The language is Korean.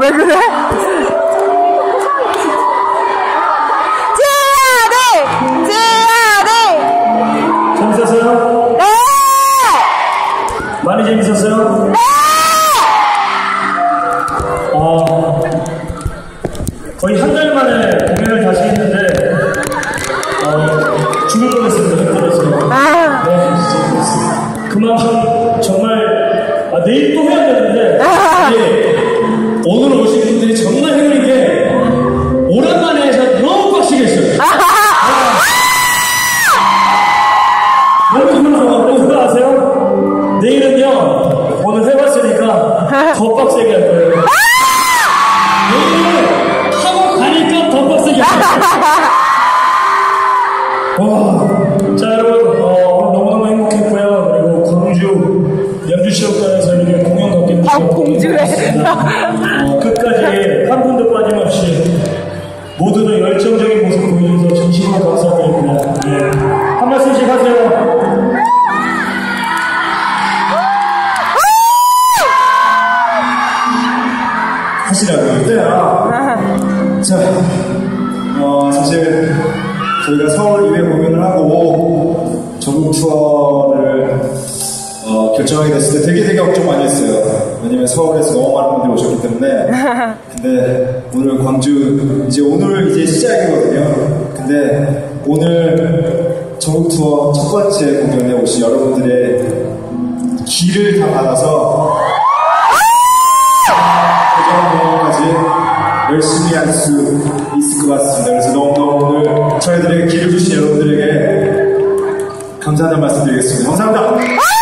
왜 그래? 제아들! 제아들! 재밌었어요? 네! 많이 재밌었어요? 네! 어, 거의 한 달 만에 공연을 다시 했는데, 어, 죽을 뻔했습니다. 힘들어서. 아. 네, 진짜 그만큼 정말, 아, 내일 또 해야 되는데, 아. 예. 오늘 오신 분들이 정말 행운인 게 오랜만에 해서 너무 빡시겠어요. 아, 아, 아. 여러분 오늘 아세요? 내일은요 오늘 해봤으니까 더 빡세게 할 거예요. 내일은 하고 가니까 더 빡세게 할 거예요. 와, 자 여러분 어, 너무너무 행복했고요. 그리고 광주 연주시업관에서 이렇게 공연 갖게 아, 공주래. 하시라고요. 네, 아. 자, 어, 사실 저희가 서울 2회 공연을 하고 전국 투어를 어, 결정하게 됐을 때 되게 되게 걱정 많이 했어요. 왜냐면 서울에서 너무 많은 분들이 오셨기 때문에. 근데 오늘 광주, 이제 오늘 이제 시작이거든요. 근데 오늘 전국 투어 첫 번째 공연에 오신 여러분들의 기를 다 받아서 대전공원까지 열심히 할 수 있을 것 같습니다. 그래서 너무너무 오늘 저희들에게 기를 주신 여러분들에게 감사하다는 말씀 드리겠습니다. 감사합니다.